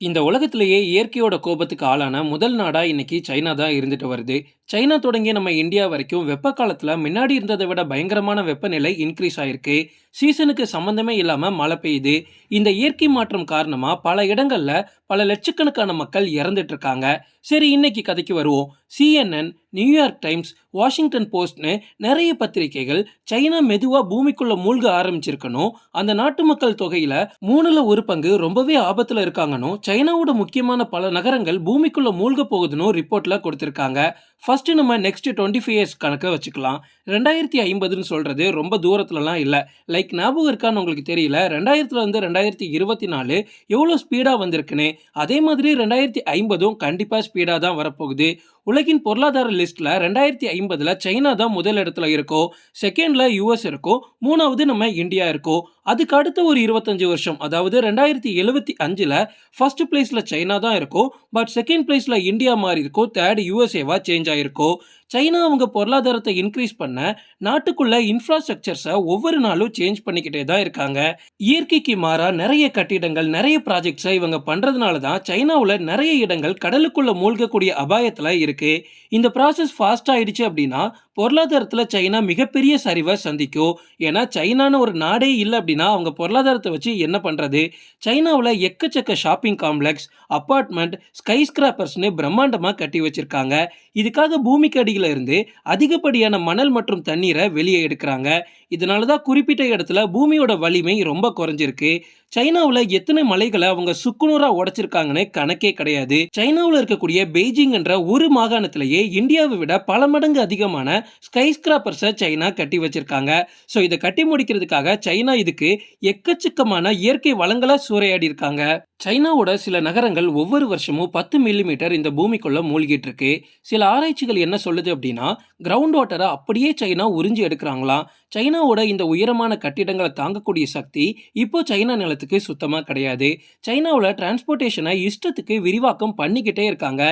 இந்த உலகத்திலேயே இயற்கையோட கோபத்துக்கு ஆளான முதல் நாடாக இன்றைக்கி சைனா தான் இருந்துட்டு வருது. சைனா தொடங்கி நம்ம இந்தியா வரைக்கும் வெப்ப காலத்தில் முன்னாடி இருந்ததை விட பயங்கரமான வெப்பநிலை இன்க்ரீஸ் ஆயிருக்கு. சீசனுக்கு சம்மந்தமே இல்லாமல் மழை பெய்யுது. இந்த இயற்கை மாற்றம் காரணமாக பல இடங்களில் பல லட்சக்கணக்கான மக்கள் இறந்துட்டு இருக்காங்க. சரி இன்னைக்கு கதைக்கு வருவோம். CNN New York Times Washington போஸ்ட்னு நிறைய பத்திரிகைகள் சைனா மெதுவாக பூமிக்குள்ள மூழ்க ஆரம்பிச்சிருக்கணும். அந்த நாட்டு மக்கள் தொகையில மூணுல ஒரு பங்கு ரொம்பவே ஆபத்தில் இருக்காங்கன்னு சைனாவோட முக்கியமான பல நகரங்கள் பூமிக்குள்ள மூழ்க போகுதுன்னு ரிப்போர்ட்ல கொடுத்திருக்காங்க. ஃபஸ்ட்டு நம்ம நெக்ஸ்ட் டுவெண்ட்டி ஃபைவ் இயர்ஸ் கணக்கை வச்சுக்கலாம். ரெண்டாயிரத்தி ஐம்பதுன்னு சொல்கிறது ரொம்ப தூரத்துலலாம் இல்லை. லைக் ஞாபகம் இருக்கான்னு உங்களுக்கு தெரியல. ரெண்டாயிரத்துலேருந்து ரெண்டாயிரத்தி இருபத்தி நாலு எவ்வளோ ஸ்பீடாக வந்திருக்குன்னு. அதே மாதிரி ரெண்டாயிரத்தி ஐம்பதும் கண்டிப்பாக ஸ்பீடாக தான் வரப்போகுது. உலகின் பொருளாதார லிஸ்ட்டில் ரெண்டாயிரத்தி ஐம்பதில் சைனா தான் முதல் இடத்துல இருக்கும் செகண்டில் யூஎஸ் இருக்கும் மூணாவது நம்ம இந்தியா இருக்கும் அதுக்கு அடுத்த ஒரு இருபத்தஞ்சு வருஷம் அதாவது ரெண்டாயிரத்தி எழுபத்தி அஞ்சில் ஃபர்ஸ்ட் பிளேஸில் சைனா தான் இருக்கும் பட் செகண்ட் பிளேஸில் இந்தியா மாதிரி இருக்கும் தேர்ட் யூஎஸ்ஏவாக சேஞ்ச் ஆயிருக்கும் சைனா அவங்க பொருளாதாரத்தை இன்க்ரீஸ் பண்ண நாட்டுக்குள்ள இன்ஃப்ராஸ்ட்ரக்சர்ஸை ஒவ்வொரு நாளும் சேஞ்ச் பண்ணிக்கிட்டே தான் இருக்காங்க. இயற்கைக்கு மாறா நிறைய கட்டிடங்கள் நிறைய ப்ராஜெக்ட்ஸை இவங்க பண்றதுனால தான் சைனாவில் நிறைய இடங்கள் கடலுக்குள்ள மூழ்கக்கூடிய அபாயத்தில் இருக்கு. இந்த ப்ராசஸ் ஃபாஸ்ட் ஆயிடுச்சு அப்படின்னா பொருளாதாரத்தில் சைனா மிகப்பெரிய சரிவை சந்திக்கும். ஏன்னா சைனான்னு ஒரு நாடே இல்லை அப்படின்னா அவங்க பொருளாதாரத்தை வச்சு என்ன பண்ணுறது சைனாவில் எக்கச்சக்க ஷாப்பிங் காம்ப்ளெக்ஸ் அப்பார்ட்மெண்ட் ஸ்கை ஸ்கிராப்பர்ஸ்னு பிரம்மாண்டமாக கட்டி வச்சிருக்காங்க. இதுக்காக பூமிக்கு அடியில இருந்து அதிகப்படியான மணல் மற்றும் தண்ணீரை வெளியே எடுக்கிறாங்க. இதனால தான் குறிப்பிட்ட இடத்துல பூமியோட வலிமை ரொம்ப குறைஞ்சிருக்கு. சைனாவில் எத்தனை மலைகளை அவங்க சுக்குநூறாக உடைச்சிருக்காங்கன்னு கணக்கே கிடையாது. சைனாவில் இருக்கக்கூடிய பெய்ஜிங் என்ற ஒரு மாகாணத்திலேயே இந்தியாவை விட பல மடங்கு அதிகமான ஸ்கை ஸ்கிராப்பர்ஸை சைனா கட்டி வச்சிருக்காங்க. ஸோ இதை கட்டி முடிக்கிறதுக்காக சைனா இதுக்கு எக்கச்சக்கமான இயற்கை வளங்களை சூறையாடி இருக்காங்க சைனாவோட சில நகரங்கள் ஒவ்வொரு வருஷமும் பத்து மில்லிமீட்டர் இந்த பூமிக்குள்ள மூழ்கிட்டு இருக்கு சில ஆராய்ச்சிகள் என்ன சொல்லுது அப்படின்னா கிரவுண்ட் வாட்டரை அப்படியே சைனா உறிஞ்சி எடுக்கிறாங்களாம். சைனாவோட இந்த உயரமான கட்டிடங்களை தாங்கக்கூடிய சக்தி இப்போ சைனா நிலத்துக்கு சுத்தமாக கிடையாது. சைனாவில் டிரான்ஸ்போர்ட்டேஷனை இஷ்டத்துக்கு விரிவாக்கம் பண்ணிக்கிட்டே இருக்காங்க.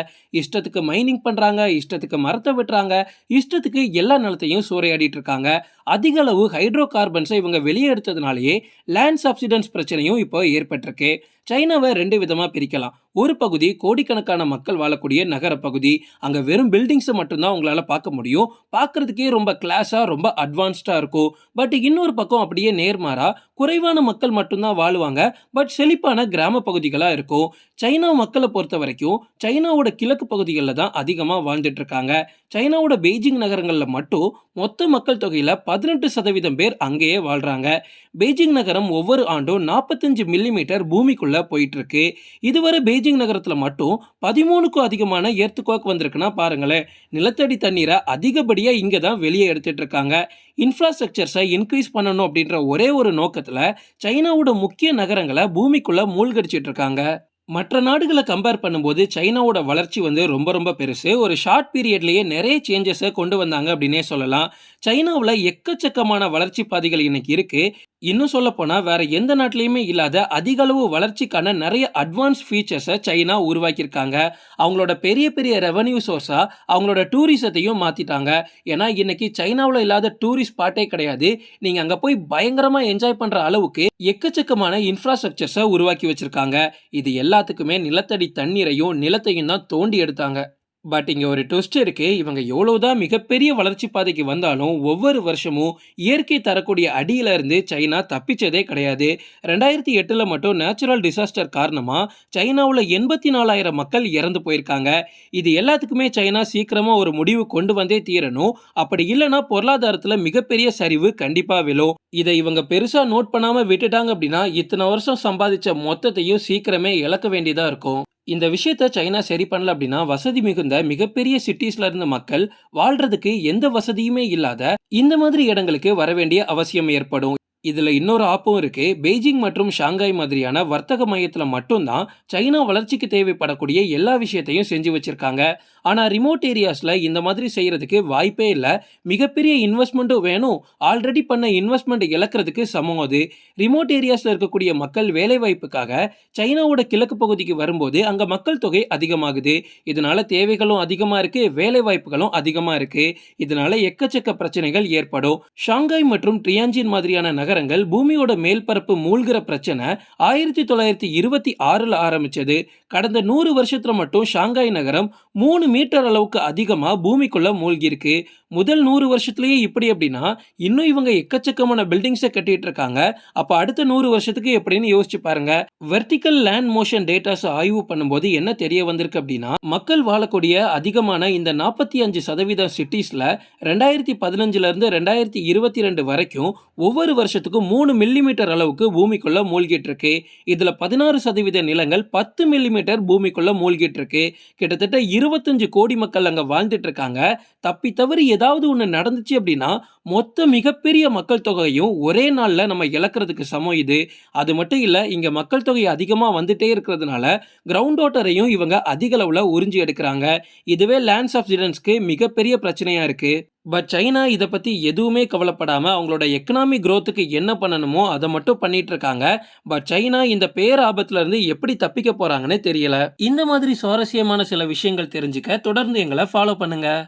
இஷ்டத்துக்கு மைனிங் பண்ணுறாங்க இஷ்டத்துக்கு மரத்தை வெட்டுறாங்க இஷ்டத்துக்கு எல்லா நிலத்தையும் சூறையாடிட்டு இருக்காங்க. அதிக அளவு ஹைட்ரோ கார்பன்ஸை இவங்க வெளியே எடுத்ததுனாலேயே லேண்ட் சப்சிடன்ஸ் பிரச்சனையும் இப்போ ஏற்பட்டிருக்கு. சைனாவை ரெண்டு விதமாக பிரிக்கலாம். ஒரு பகுதி கோடிக்கணக்கான மக்கள் வாழக்கூடிய நகர பகுதி அங்கே வெறும் பில்டிங்ஸை மட்டும்தான் உங்களால் பார்க்க முடியும். பார்க்கறதுக்கே ரொம்ப கிளாஸாக ரொம்ப அட்வான்ஸ்டாக இருக்கும். பட் இன்னொரு பக்கம் அப்படியே நேர்மாறா குறைவான மக்கள் மட்டும்தான் வாழுவாங்க. பட் செழிப்பான கிராம பகுதிகளாக இருக்கும். சைனா மக்களை பொறுத்த வரைக்கும் சைனாவோட கிழக்கு பகுதிகளில் தான் அதிகமாக வாழ்ந்துட்டு இருக்காங்க. சைனாவோட பெய்ஜிங் நகரங்களில் மட்டும் மொத்த மக்கள் தொகையில் பதினெட்டு சதவீதம் பேர் அங்கேயே வாழ்கிறாங்க பெய்ஜிங் நகரம் ஒவ்வொரு ஆண்டும் நாற்பத்தஞ்சு மில்லிமீட்டர் பூமிக்குள்ளே போயிட்டு இருக்கு இதுவரை பெய்ஜிங் நகரத்தில் மட்டும் பதிமூணுக்கும் அதிகமான எர்த்துக்குவாக் வந்திருக்குன்னா பாருங்களேன். நிலத்தடி தண்ணீரை அதிகப்படியாக இங்கே தான் வெளியே எடுத்துட்டு இருக்காங்க. இன்ஃப்ராஸ்ட்ரக்சர்ஸை இன்க்ரீஸ் பண்ணணும் அப்படின்ற ஒரே ஒரு நோக்கத்தில் சைனாவோட முக்கிய நகரங்களை பூமிக்குள்ளே மூழ்கடிச்சிட்டு இருக்காங்க. மற்ற நாடுகளை கம்பேர் பண்ணும்போது சைனாவோட வளர்ச்சி வந்து ரொம்ப ரொம்ப பெருசு. ஒரு ஷார்ட் பீரியட்லேயே நிறைய சேஞ்சஸை கொண்டு வந்தாங்க அப்படின்னே சொல்லலாம். சைனாவில் எக்கச்சக்கமான வளர்ச்சி பாதைகள் இன்னைக்கு இருக்குது இன்னும் சொல்ல போனால் எந்த நாட்டிலையுமே இல்லாத அதிகளவு வளர்ச்சிக்கான நிறைய அட்வான்ஸ் ஃபீச்சர்ஸை சைனா உருவாக்கியிருக்காங்க. அவங்களோட பெரிய பெரிய ரெவன்யூ சோர்ஸாக அவங்களோட டூரிசத்தையும் மாற்றிட்டாங்க ஏன்னா இன்னைக்கு சைனாவில் இல்லாத டூரிஸ்ட் ஸ்பாட்டே கிடையாது. நீங்கள் அங்கே போய் பயங்கரமாக என்ஜாய் பண்ணுற அளவுக்கு எக்கச்சக்கமான இன்ஃப்ராஸ்ட்ரக்சர்ஸை உருவாக்கி வச்சுருக்காங்க. இது எல்லாத்துக்குமே நிலத்தடி தண்ணீரையும் நிலத்தையும் தான் தோண்டி எடுத்தாங்க. பட் இங்கே ஒரு ட்விஸ்ட் இருக்குது இவங்க எவ்வளோதான் மிகப்பெரிய வளர்ச்சி பாதைக்கு வந்தாலும் ஒவ்வொரு வருஷமும் இயற்கை தரக்கூடிய அடியிலிருந்து சைனா தப்பிச்சதே கிடையாது. ரெண்டாயிரத்தி எட்டில் மட்டும் நேச்சுரல் டிசாஸ்டர் காரணமாக சைனாவில் எண்பத்தி நாலாயிரம் மக்கள் இறந்து போயிருக்காங்க. இது எல்லாத்துக்குமே சைனா சீக்கிரமாக ஒரு முடிவு கொண்டு வந்தே தீரணும். அப்படி இல்லைன்னா பொருளாதாரத்தில் மிகப்பெரிய சரிவு கண்டிப்பாக விழும். இதை இவங்க பெருசாக நோட் பண்ணாமல் விட்டுட்டாங்க அப்படின்னா இத்தனை வருஷம் சம்பாதிச்ச மொத்தத்தையும் சீக்கிரமே இழக்க வேண்டியதாக இருக்கும். இந்த விஷயத்த சைனா சரி பண்ணல அப்படின்னா வசதி மிகுந்த மிகப்பெரிய சிட்டிஸ்ல இருந்த மக்கள் வாழ்றதுக்கு எந்த வசதியுமே இல்லாத இந்த மாதிரி இடங்களுக்கு வர வேண்டிய அவசியம் ஏற்படும். இதில் இன்னொரு ஆப்பும் இருக்கு. பெய்ஜிங் மற்றும் ஷாங்காய் மாதிரியான வர்த்தக மையத்தில் மட்டும்தான் சைனா வளர்ச்சிக்கு தேவைப்படக்கூடிய எல்லா விஷயத்தையும் செஞ்சு வச்சுருக்காங்க. ஆனால் ரிமோட் ஏரியாஸில் இந்த மாதிரி செய்கிறதுக்கு வாய்ப்பே இல்லை. மிகப்பெரிய இன்வெஸ்ட்மெண்ட்டும் வேணும். ஆல்ரெடி பண்ண இன்வெஸ்ட்மெண்ட் இழக்கிறதுக்கு சமம் அது. ரிமோட் ஏரியாஸில் இருக்கக்கூடிய மக்கள் வேலைவாய்ப்புக்காக சைனாவோட கிழக்கு பகுதிக்கு வரும்போது அங்கே மக்கள் தொகை அதிகமாகுது. இதனால் தேவைகளும் அதிகமாக இருக்குது வேலைவாய்ப்புகளும் அதிகமாக இருக்குது இதனால் எக்கச்சக்க பிரச்சனைகள் ஏற்படும். ஷாங்காய் மற்றும் ட்ரியாஞ்சின் மாதிரியான நகர் நகரங்கள் பூமியோட மேல்பரப்பு மூழ்கிற பிரச்சனை ஆயிரத்தி தொள்ளாயிரத்தி இருபத்தி ஆறுல ஆரம்பிச்சது. கடந்த நூறு வருஷத்துல மட்டும் ஷாங்காய் நகரம் மூணு மீட்டர் அளவுக்கு அதிகமா பூமிக்குள்ள மூழ்கியிருக்கு. முதல் நூறு வருஷத்துலயே இப்படி அப்படின்னா இன்னும் இவங்க எக்கச்சக்கமான பில்டிங்ஸை கட்டிட்டு இருக்காங்க. அப்ப அடுத்த நூறு வருஷத்துக்கு எப்படின்னு யோசிச்சு பாருங்க. வெர்டிக்கல் லேண்ட் மோஷன் டேட்டாஸ் ஆய்வு பண்ணும்போது என்ன தெரிய வந்திருக்கு அப்படின்னா மக்கள் வாழக்கூடிய அதிகமான இந்த நாற்பத்தி அஞ்சு சதவீத சிட்டிஸ்ல ரெண்டாயிரத்தி பதினஞ்சுல இருந்து ரெண்டாயிரத்தி இருபத்தி ரெண்டு வரைக்கும் ஒவ்வொரு வருஷத்துக்கும் மூணு மில்லிமீட்டர் அளவுக்கு பூமிக்குள்ள மூழ்கிட்டு இருக்கு இதுல பதினாறு சதவீத நிலங்கள் பத்து மில்லிமீட்டர் பூமிக்குள்ள மூழ்கிட்டு இருக்கு கிட்டத்தட்ட இருபத்தஞ்சு கோடி மக்கள் அங்க வாழ்ந்துட்டு இருக்காங்க தப்பி தவறி ஏதாவது ஒன்று நடந்துச்சு அப்படின்னா மொத்த மிகப்பெரிய மக்கள் தொகையும் ஒரே நாளில் நம்ம இழக்கிறதுக்கு சமம் இது. அது மட்டும் இல்லை இங்கே மக்கள் தொகை அதிகமாக வந்துட்டே இருக்கிறதுனால கிரவுண்ட் வாட்டரையும் இவங்க அதிக அளவில் உறிஞ்சி எடுக்கிறாங்க. இதுவே லேண்ட்ஸ் ஆஃப் சப்சிடன்ஸ்க்கு மிகப்பெரிய பிரச்சனையாக இருக்குது பட் சைனா இதை பற்றி எதுவுமே கவலைப்படாமல் அவங்களோட எக்கனாமி க்ரோத்துக்கு என்ன பண்ணணுமோ அதை மட்டும் பண்ணிட்டு இருக்காங்க. பட் சைனா இந்த பேராபத்துலேருந்து எப்படி தப்பிக்க போகிறாங்கன்னு தெரியல. இந்த மாதிரி சுவாரஸ்யமான சில விஷயங்கள் தெரிஞ்சுக்க தொடர்ந்து எங்களை ஃபாலோ பண்ணுங்கள்